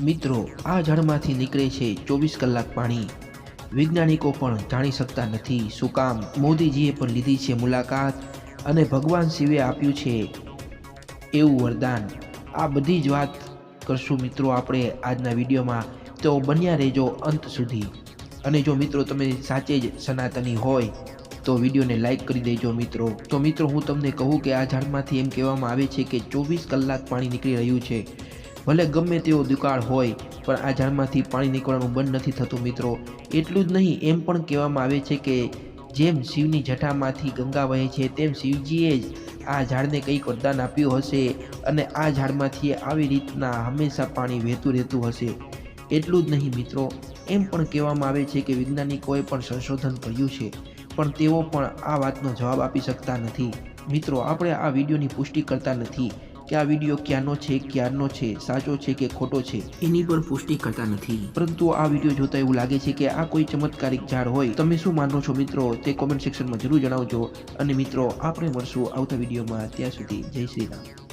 મિત્રો, આ ઝાડમાંથી નીકળે છે ચોવીસ કલાક પાણી. વૈજ્ઞાનિકો પણ જાણી શકતા નથી શું કામ મોદીજીએ પણ લીધી છે મુલાકાત અને ભગવાન શિવે આપ્યું છે એવું વરદાન. આ બધી જ વાત કરશું મિત્રો આપણે આજના વિડીયોમાં. તો બન્યા રહેજો અંત સુધી. અને જો મિત્રો તમે સાચે જ સનાતની હોય, તો વિડીયોને લાઈક કરી દેજો મિત્રો. તો મિત્રો હું તમને કહું કે આ ઝાડમાંથી એમ કહેવામાં આવે છે કે ચોવીસ કલાક પાણી નીકળી રહ્યું છે. ભલે ગમે તેવો દુકાળ હોય, પણ આ ઝાડમાંથી પાણી નીકળવાનું બંધ નથી થતું મિત્રો. એટલું જ નહીં, એમ પણ કહેવામાં આવે છે કે જેમ શિવની જટામાંથી ગંગા વહે છે, તેમ શિવજીએ જ આ ઝાડને કંઈક વરદાન આપ્યું હશે અને આ ઝાડમાંથી આવી રીતના હંમેશા પાણી વહેતું રહેતું હશે. એટલું જ નહીં મિત્રો, એમ પણ કહેવામાં આવે છે કે વૈજ્ઞાનિકોએ પણ સંશોધન કર્યું છે, પણ તેઓ પણ આ વાતનો જવાબ આપી શકતા નથી. મિત્રો, આપણે આ વિડીયોની પુષ્ટિ કરતા નથી. કે આ વીડિયો ક્યાંનો છે ક્યારનો છે સાચો છે કે ખોટો છે એની પણ પુષ્ટિ કરતા નથી. પરંતુ આ વીડિયો જોતા એવું લાગે છે કે આ કોઈ ચમત્કારિક ઝાડ હોય. તમે શું માનો છો મિત્રો? તે કોમેન્ટ સેક્શનમાં જરૂર જણાવજો. અને મિત્રો આપણે મળશું આવતા વિડીયોમાં. ત્યાં સુધી જય શ્રી રામ.